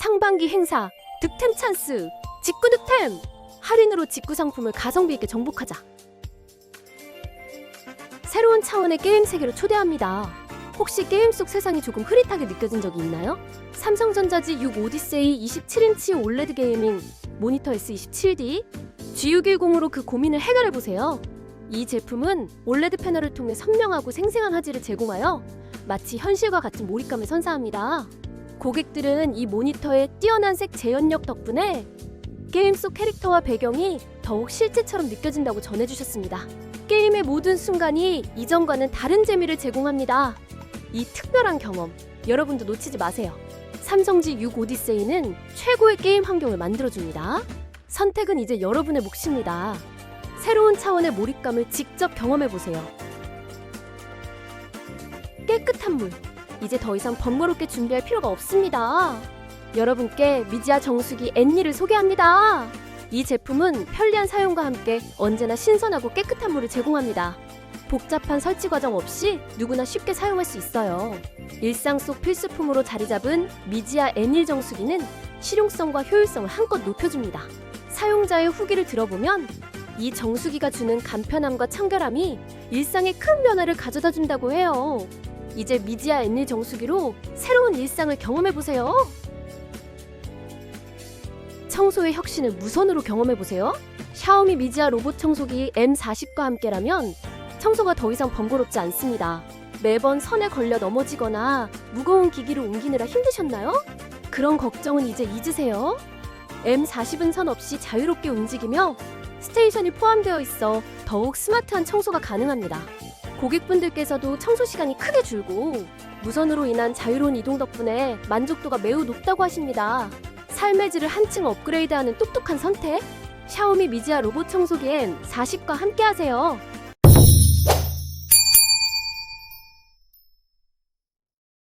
상반기 행사 득템 찬스 직구 득템 할인으로 직구 상품을 가성비 있게 정복하자 새로운 차원의 게임 세계로 초대합니다 혹시 게임 속 세상이 조금 흐릿하게 느껴진 적이 있나요? 삼성전자지 6 오디세이 27인치 올레드 게이밍 모니터 S27D G610으로 그 고민을 해결해 보세요. 이 제품은 올레드 패널을 통해 선명하고 생생한 화질을 제공하여 마치 현실과 같은 몰입감을 선사합니다. 고객들은 이 모니터의 뛰어난 색 재현력 덕분에 게임 속 캐릭터와 배경이 더욱 실제처럼 느껴진다고 전해주셨습니다. 게임의 모든 순간이 이전과는 다른 재미를 제공합니다. 이 특별한 경험 여러분도 놓치지 마세요. 삼성지 6 오디세이는 최고의 게임 환경을 만들어줍니다. 선택은 이제 여러분의 몫입니다. 새로운 차원의 몰입감을 직접 경험해보세요. 깨끗한 물. 이제 더 이상 번거롭게 준비할 필요가 없습니다. 여러분께 미지아 정수기 N2를 소개합니다. 이 제품은 편리한 사용과 함께 언제나 신선하고 깨끗한 물을 제공합니다. 복잡한 설치 과정 없이 누구나 쉽게 사용할 수 있어요. 일상 속 필수품으로 자리 잡은 미지아 N1 정수기는 실용성과 효율성을 한껏 높여줍니다. 사용자의 후기를 들어보면 이 정수기가 주는 간편함과 청결함이 일상에 큰 변화를 가져다 준다고 해요. 이제 미지아 N1 정수기로 새로운 일상을 경험해 보세요. 청소의 혁신을 무선으로 경험해 보세요. 샤오미 미지아 로봇 청소기 M40과 함께라면 청소가 더 이상 번거롭지 않습니다. 매번 선에 걸려 넘어지거나 무거운 기기를 옮기느라 힘드셨나요? 그런 걱정은 이제 잊으세요. M40은 선 없이 자유롭게 움직이며 스테이션이 포함되어 있어 더욱 스마트한 청소가 가능합니다. 고객분들께서도 청소 시간이 크게 줄고 무선으로 인한 자유로운 이동 덕분에 만족도가 매우 높다고 하십니다. 삶의 질을 한층 업그레이드하는 똑똑한 선택? 샤오미 미지아 로봇 청소기엔 40과 함께하세요.